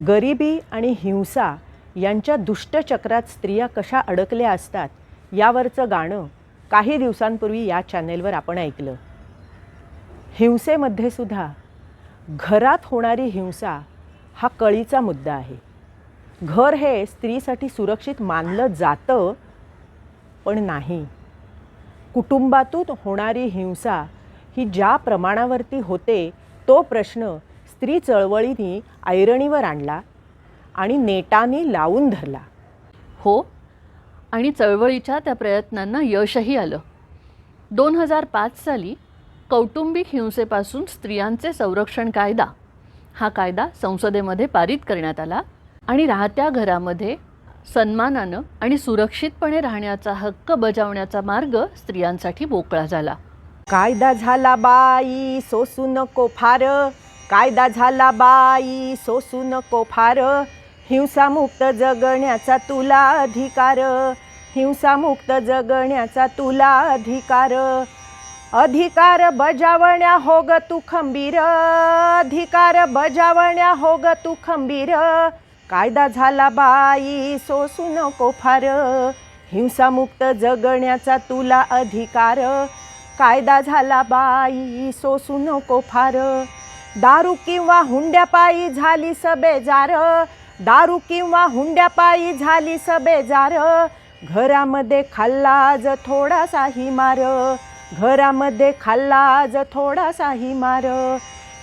गरिबी आणि हिंसा यांच्या दुष्टचक्रात स्त्रिया कशा अडकल्या असतात यावरचं गाणं काही दिवसांपूर्वी या चॅनेलवर आपण ऐकलं. हिंसेमध्ये सुद्धा घरात होणारी हिंसा हा कळीचा मुद्दा आहे. घर हे स्त्रीसाठी सुरक्षित मानलं जातं पण नाही. कुटुंबातून होणारी हिंसा ही ज्या प्रमाणावरती होते तो प्रश्न स्त्री चळवळीने ऐरणीवर आणला आणि नेटाने लावून धरला. हो आणि चळवळीच्या त्या प्रयत्नांना यशही आलं. दोन हजार पाच साली कौटुंबिक हिंसेपासून स्त्रियांचे संरक्षण कायदा हा कायदा संसदेमध्ये पारित करण्यात आला आणि राहत्या घरामध्ये सन्मानानं आणि सुरक्षितपणे राहण्याचा हक्क बजावण्याचा मार्ग स्त्रियांसाठी मोकळा झाला. कायदा झाला बाई सोसू नको फार. कायदा झाला बाई सोसू नको फार. हिंसामुक्त जगण्याचा तुला अधिकार. हिंसामुक्त जगण्याचा तुला अधिकार. अधिकार बजावण्या हो ग तू खंबीर. अधिकार बजावण्या हो ग तू खंबीर. कायदा झाला बाई सोसू नको फार. हिंसामुक्त जगण्याचा तुला अधिकार. कायदा झाला बाई सोसू नको फार. दारू किंवा हुंड्यापायी झाली सबेजार दारू किंवा हुंड्यापायी झाली सबेजार घरामध्ये खाल्लाज थोडासाही मार. घरामध्ये खाल्लाज थोडासाही मार.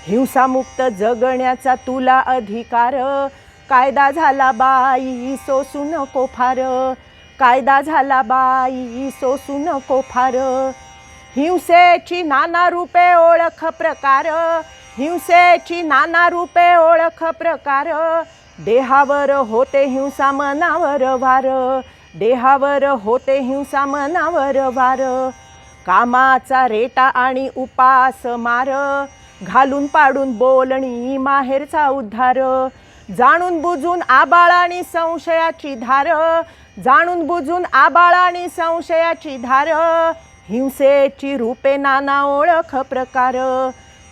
हिंसामुक्त जगण्याचा तुला अधिकार. कायदा झाला बाई सोसू नको फार. कायदा झाला बाई सोसू नको फार. हिंसेची नाना रूपे ओळख प्रकार. हिंसेची नाना रूपे ओळख प्रकार. देहावर होते हिंसा मनावर वार देहावर होते हिंसा मनावर वार कामाचा रेटा आणि उपास मार. घालून पाडून बोलणी माहेरचा उद्धार. जाणून बुजून आबाळानी संशयाची धार. जाणून बुजून आबाळानी संशयाची धार. हिंसेची रूपे नाना ओळख प्रकार.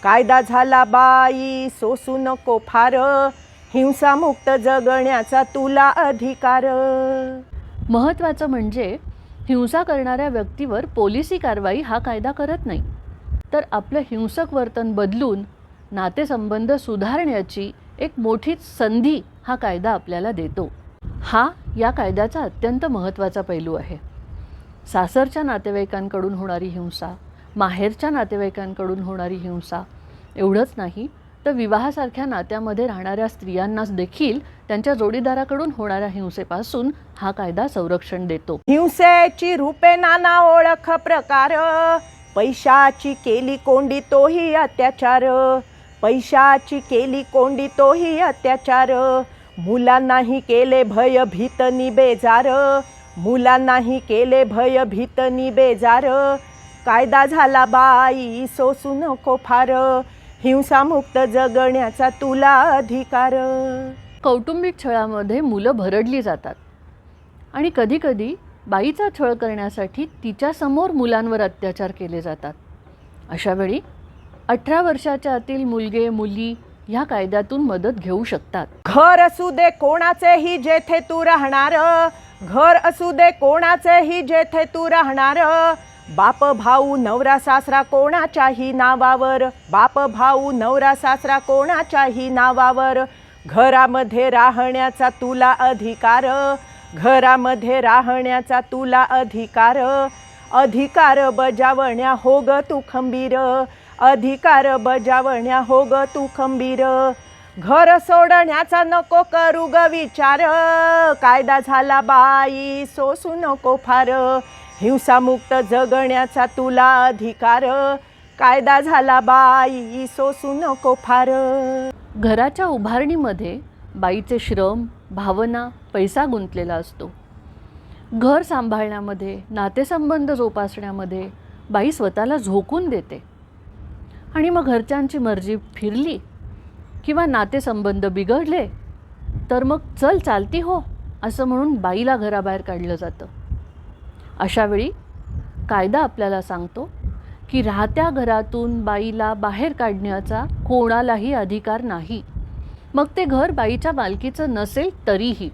कायदा झाला बाई सोसू नको फार. हिंसामुक्त जगण्याचा तुला अधिकार. महत्त्वाचं म्हणजे हिंसा करणाऱ्या व्यक्तीवर पोलिसी कारवाई हा कायदा करत नाही. तर आपलं हिंसक वर्तन बदलून नातेसंबंध सुधारण्याची एक मोठीच संधी हा कायदा आपल्याला देतो. हा या कायद्याचा अत्यंत महत्त्वाचा पैलू आहे. सासरच्या नातेवाईकांकडून होणारी हिंसा माहेरच्या नातेवाईकांकडून होणारी हिंसा एवढंच नाही तर विवाहासारख्या नात्यामध्ये राहणाऱ्या स्त्रियांना देखील त्यांच्या जोडीदाराकडून होणाऱ्या हिंसेपासून हा कायदा संरक्षण देतो. हिंसेची रूपे नाना ओळख प्रकार पैशाची केली कोंडी तोही अत्याचार पैशाची केली कोंडी तोही अत्याचार मुलांनाही केले भय भीत बेजार मुलांनाही केले भय भीत बेजार कायदा झाला बाई सोसू नको फार हिंसामुक्त जगण्याचा तुला अधिकार. कौटुंबिक छळामध्ये मुलं भरडली जातात. आणि कधीकधी बाईचा छळ करण्यासाठी तिच्यासमोर मुलांवर अत्याचार केले जातात. अशावेळी अठरा वर्षाच्या आतील मुलगे मुली ह्या कायद्यातून मदत घेऊ शकतात. घर असू दे कोणाचेही जेथे तू राहणार घर असू दे कोणाचेही जेथे तू राहणार बाप भाऊ नवरा सासरा कोणाच्याही नावावर? बाप भाऊ नवरा सासरा कोणाच्याही नावावर? घरामध्ये राहण्याचा तुला अधिकार? घरामध्ये राहण्याचा तुला अधिकार? अधिकार बजावण्या हो ग तू खंबीर. अधिकार बजावण्या हो ग तू खंबीर. घर सोडण्याचा नको करू ग विचार. कायदा झाला बाई सोसू नको फार. हिंसामुक्त जगण्याचा तुला अधिकार. कायदा झाला बाई सोसू नको फार. घराच्या उभारणीमध्ये बाईचे श्रम भावना पैसा गुंतलेला असतो. घर सांभाळण्यामध्ये नातेसंबंध जोपासण्यामध्ये बाई स्वतःला झोकून देते. आणि मग घरच्यांची मर्जी फिरली किंवा नातेसंबंध बिघडले तर मग चल चालती हो असं म्हणून बाईला घराबाहेर काढलं जातं. अशावेळी कायदा आपल्याला सांगतो की राहत्या घरातून बाईला बाहेर काढण्याचा कोणालाही अधिकार नाही. मग ते घर बाईच्या मालकीचं नसेल तरीही.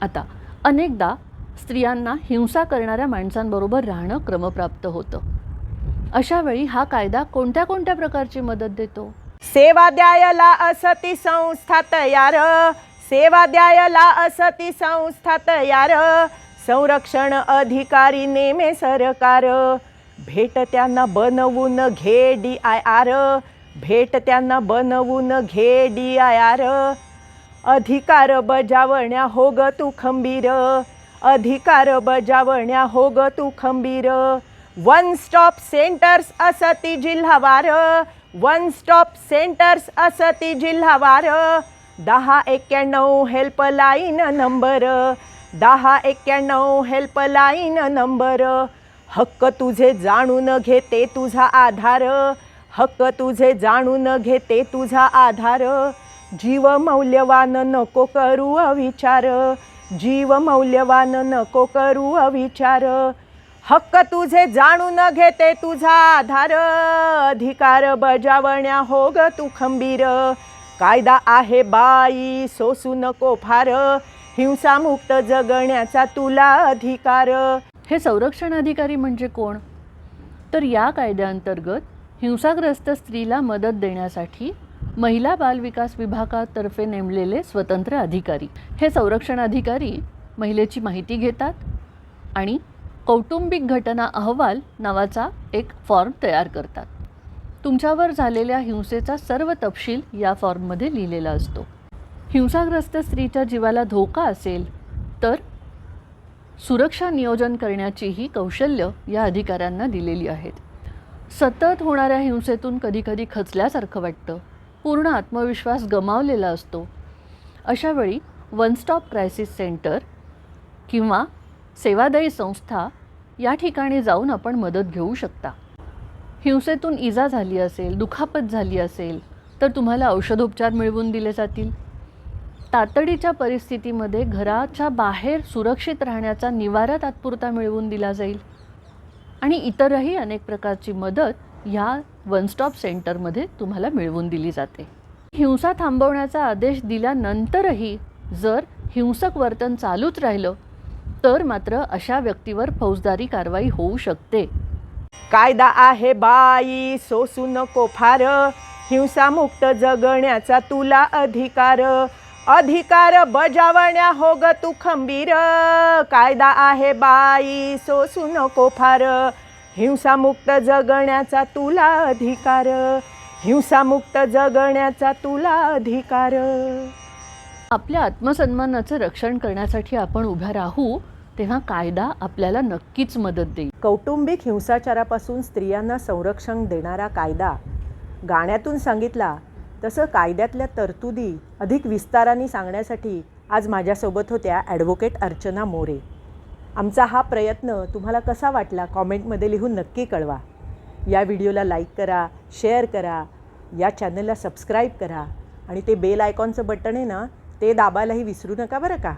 आता अनेकदा स्त्रियांना हिंसा करणाऱ्या माणसांबरोबर राहणं क्रमप्राप्त होतं. अशा वेळी हा कायदा कोणत्या कोणत्या प्रकारची मदत देतो? सेवा द्यायला असती संस्था तयार. सेवा द्यायला असती संस्था तयार. संरक्षण अधिकारी नेमे सरकार. भेट त्यांना बनवून घे डी आय आर भेट त्यांना बनवून घे डी आय आर अधिकार बजावण्या हो ग तू खंबीर. अधिकार बजावण्या हो ग तू खंबीर. वन स्टॉप सेंटर्स असती जिल्हावार. वन स्टॉप सेंटर्स असती जिल्हावार. दहा एक्क्याण्णव हेल्पलाईन नंबर दहा एक्क्याण्णव हेल्पलाईन नंबर हक्क तुझे जाणून घेते तुझा आधार. हक्क तुझे जाणून घेते तुझा आधार. जीव मौल्यवान नको करू अविचार. जीव मौल्यवान नको करू अविचार. हक्क तुझे जाणून घेते तुझा आधार. अधिकार बजावण्या हो ग तू खंबीर. कायदा आहे बाई सोसू नको फार. हिंसामुक्त जगण्याचा तुला अधिकार. हे संरक्षण अधिकारी म्हणजे कोण? तर या कायद्याअंतर्गत हिंसाग्रस्त स्त्रीला मदत देण्यासाठी महिला बालविकास विभागातर्फे नेमलेले स्वतंत्र अधिकारी. हे संरक्षण अधिकारी महिलेची माहिती घेतात आणि कौटुंबिक घटना अहवाल नावाचा एक फॉर्म तयार करतात. तुमच्यावर झालेल्या हिंसेचा सर्व तपशील या फॉर्ममध्ये लिहिलेला असतो. हिंसाग्रस्त स्त्रीच्या जीवाला धोका असेल तर सुरक्षा नियोजन करण्याचीही कौशल्य या अधिकाऱ्यांना दिलेली आहेत. सतत होणाऱ्या हिंसेतून कधीकधी खचल्यासारखं वाटतं. पूर्ण आत्मविश्वास गमावलेला असतो. अशावेळी वन स्टॉप क्रायसिस सेंटर किंवा सेवादायी संस्था या ठिकाणी जाऊन आपण मदत घेऊ शकता. हिंसेतून इजा झाली असेल दुखापत झाली असेल तर तुम्हाला औषधोपचार मिळवून दिले जातील. तातडीच्या परिस्थितीमध्ये घराच्या बाहेर सुरक्षित राहण्याचा निवारा तात्पुरता मिळवून दिला जाईल. आणि इतरही अनेक प्रकारची मदत ह्या वन स्टॉप सेंटरमध्ये तुम्हाला मिळवून दिली जाते. हिंसा थांबवण्याचा आदेश दिल्यानंतरही जर हिंसक वर्तन चालूच राहिलं तर मात्र अशा व्यक्तीवर फौजदारी कारवाई होऊ शकते. कायदा आहे बाई सोसू नको फार. हिंसामुक्त जगण्याचा तुला अधिकार. अधिकार बजावण्या हो ग तू खंबीर. कायदा आहे बाई सोसू नको फार. हिंसामुक्त जगण्याचा तुला अधिकार. हिंसामुक्त जगण्याचा तुला अधिकार. आपल्या आत्मसन्मानाचं रक्षण करण्यासाठी आपण उभ्या राहू तेव्हा कायदा आपल्याला नक्कीच मदत देईल. कौटुंबिक हिंसाचारापासून स्त्रियांना संरक्षण देणारा कायदा. गाण्यातून सांगितला तसं कायद्यातल्या तरतुदी अधिक विस्ताराने सांगण्यासाठी आज माझ्यासोबत होत्या ॲडव्होकेट अर्चना मोरे. आमचा हा प्रयत्न तुम्हाला कसा वाटला कॉमेंटमध्ये लिहून नक्की कळवा. या व्हिडिओला लाईक करा शेअर करा या चॅनलला सबस्क्राईब करा आणि ते बेल आयकॉनचं बटन आहे ना ते दाबायलाही विसरू नका बरं का?